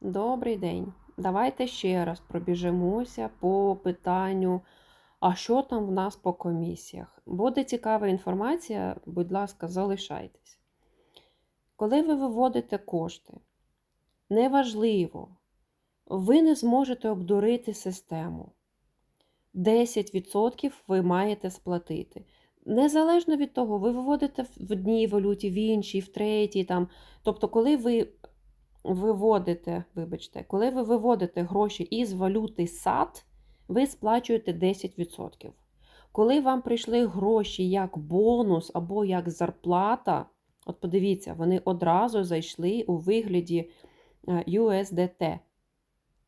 Добрий день. Давайте ще раз пробіжимося по питанню, а що там в нас по комісіях. Буде цікава інформація, будь ласка, залишайтесь. Коли ви виводите кошти, неважливо, ви не зможете обдурити систему. 10% ви маєте сплатити. Незалежно від того, ви виводите в одній валюті, в іншій, в третій. Там. Тобто, коли ви виводите, вибачте, коли ви виводите гроші із валюти САД, ви сплачуєте 10%. Коли вам прийшли гроші як бонус або як зарплата, от подивіться, вони одразу зайшли у вигляді е, USDT.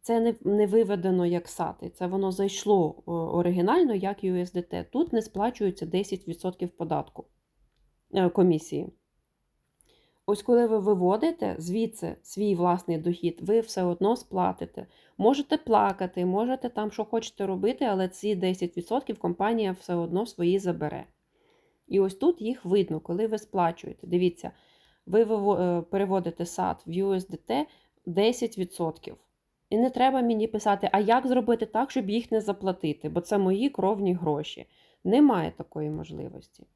Це не, не виведено як SAT, це воно зайшло оригінально як USDT. Тут не сплачується 10% податку е, комісії. Ось коли ви виводите звідси свій власний дохід, ви все одно сплатите. Можете плакати, можете там що хочете робити, але ці 10% компанія все одно свої забере. І ось тут їх видно, коли ви сплачуєте. Дивіться, ви е, переводите SAT в USDT 10%. І не треба мені писати, а як зробити так, щоб їх не заплатити, бо це мої кровні гроші. Немає такої можливості.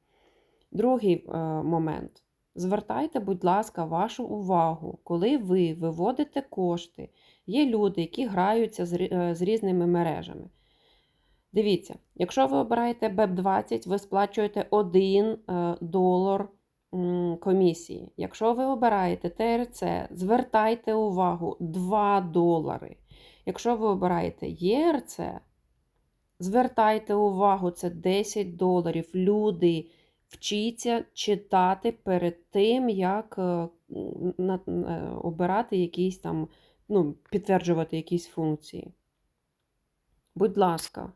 Другий е, момент. Звертайте, будь ласка, вашу увагу, коли ви виводите кошти. Є люди, які граються з, е, різними мережами. Дивіться, якщо ви обираєте BEP20, ви сплачуєте 1 е, долар комісії. Якщо ви обираєте ТРЦ, звертайте увагу 2 долари. Якщо ви обираєте ЄРЦ, звертайте увагу, це 10 доларів. Люди, вчіться читати перед тим, як е, е, обирати якісь там, ну, підтверджувати якісь функції. Будь ласка,